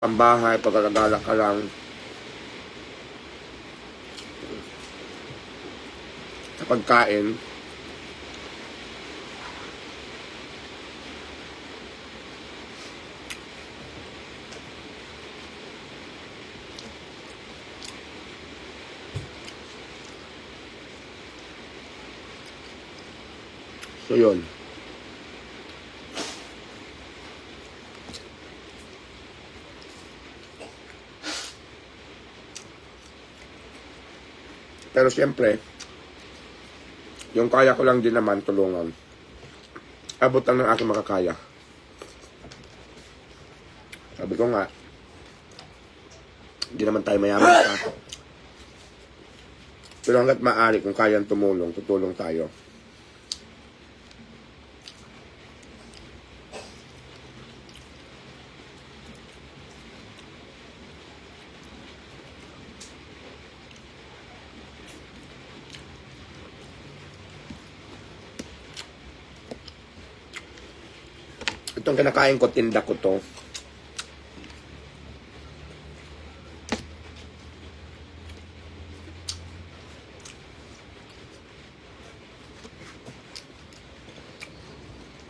ang bahay, pagkakagala ka lang. Sa pagkain, So yun. Pero siyempre, yung kaya ko lang din naman tulungan. Abot lang ng aking makakaya. Sabi ko nga, hindi naman tayo mayaman pa. Pero hanggat maaari, kung kayang tumulong, tutulong tayo. Itong kinakain ko, tinda ko to.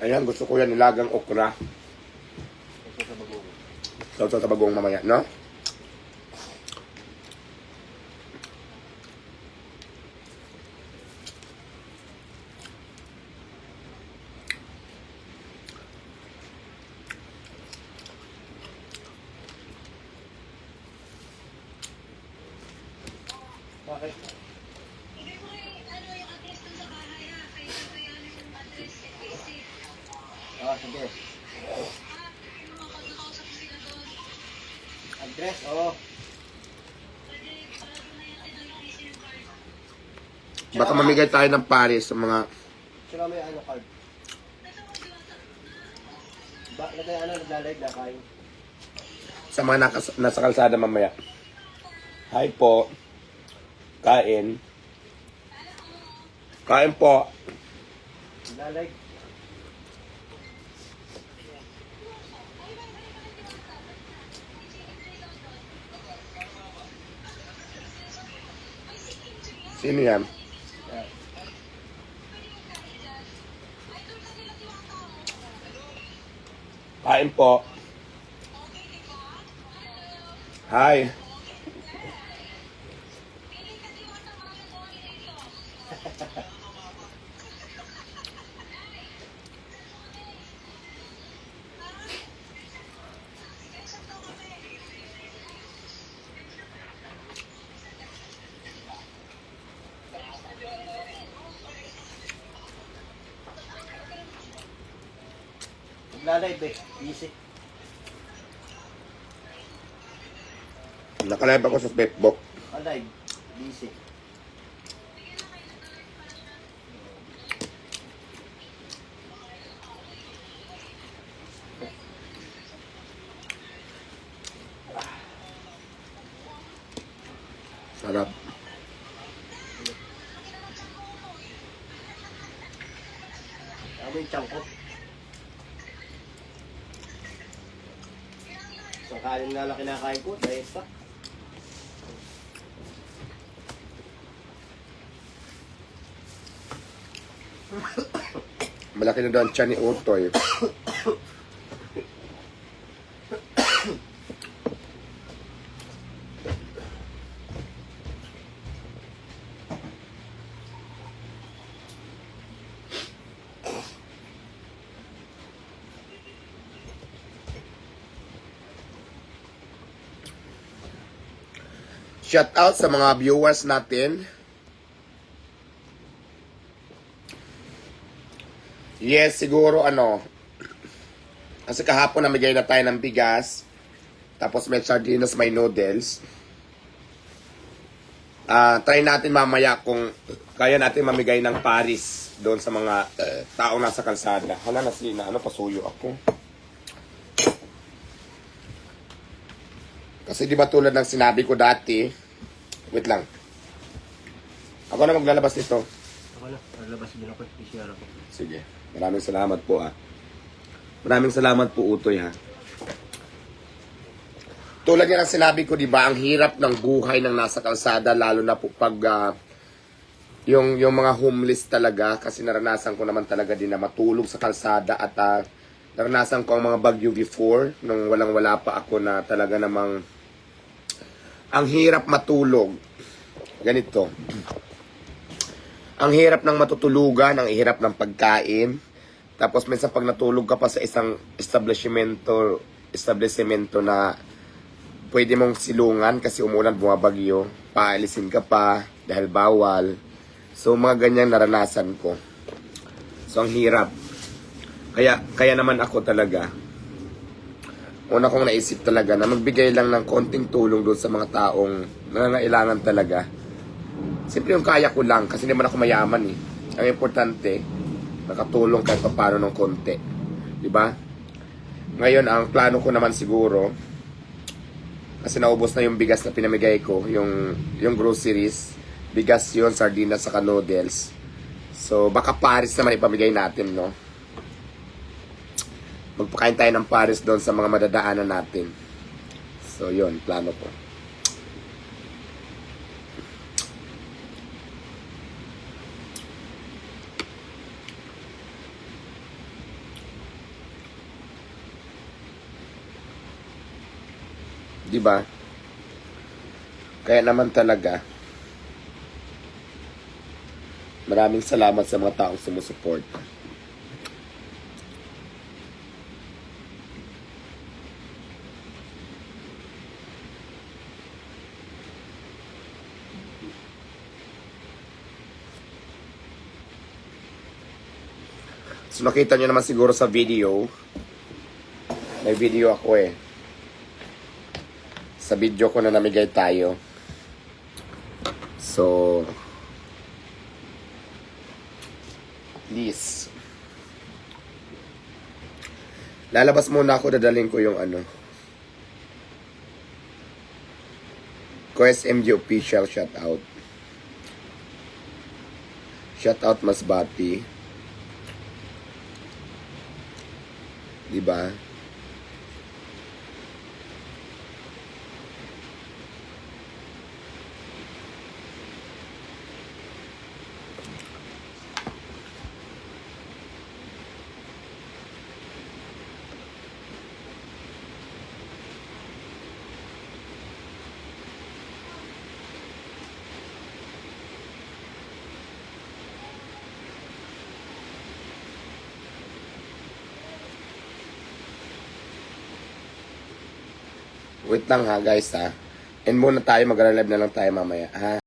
Ayan, gusto ko yan nilagang okra. Sausaw sa bagong mamaya, no? Bakit? Hindi mo eh, ano yung address dun sa bahay ha. Kaya kaya yung address at basic. Ah, sige. Ah, yung mga pagkakausap ko sila doon. Address, oo. Pwede, para doon na yung ano yung ECM card. Baka mamigay tayo ng pares sa mga... Sila may ano card. Ba, nagkaya ano, nagla-live na kain. sa mga nakas, nasa kalsada mamaya. Hi po. Kain. Kain po. Nagla-live. Sino yan? Kain po. Hi. Nagla-live eh. Easy. Nakalive ako sa Facebook. Ah, live. Easy. Sarap. Tama yung Isang kanin nga lang kinakain ko. Dahil sa. Malaki na daw ang tiyan ni Utoy. Shout out sa mga viewers natin. Yes, siguro ano. Kasi kahapon namigay na tayo ng bigas. Tapos may sardinas, may noodles. Ah, try natin mamaya kung kaya natin mamigay ng Paris doon sa mga eh, taong nasa kalsada. Hala na sina, ano pasuyo ako. Kasi di ba tulad ng sinabi ko dati, wait lang. Ako na maglalabas nito. Ako na. Lalabas din ako. PCR ako. Sige. Maraming salamat po ah. Maraming salamat po Utoy ha. tulad nga ng sinabi ko, di ba, ang hirap ng buhay ng nasa kalsada, lalo na po pag ah, yung, yung mga homeless talaga, kasi naranasan ko naman talaga din na matulog sa kalsada at ah, naranasan ko ang mga bagyo before, nung walang-wala pa ako na talaga namang ang hirap matulog. Ganito. Ang hirap ng matutulugan, ang hirap ng pagkain. Tapos minsan pag natulog ka pa sa isang establishmento, establishmento na pwede mong silungan kasi umulan, bumabagyo, paalisin ka pa dahil bawal. So mga ganyan naranasan ko. So ang hirap. Kaya kaya naman ako talaga. Una kong naisip talaga na magbigay lang ng konting tulong doon sa mga taong nangangailangan talaga. Siyempre yung kaya ko lang kasi naman ako mayaman eh. Ang importante, nakatulong kahit paano ng konti. Ba? Ngayon, ang plano ko naman siguro, kasi naubos na yung bigas na pinamigay ko, yung, yung groceries, bigas yun, sardinas, saka noodles. So, baka pares naman ipamigay natin, no? Magpakain tayo ng pares doon sa mga madadaanan natin. So, yun, plano ko. Di ba? Kaya naman talaga, maraming salamat sa mga taong sumusuporta. So nakita nyo naman siguro sa video, may video ako eh sa video ko na namigay tayo. So, please. Lalabas muna ako, dadalhin ko yung ano. Quest MG official shoutout. Shoutout Masbati. Diba? Wait lang ha guys ha. And muna tayo, mag-live na lang tayo mamaya ha.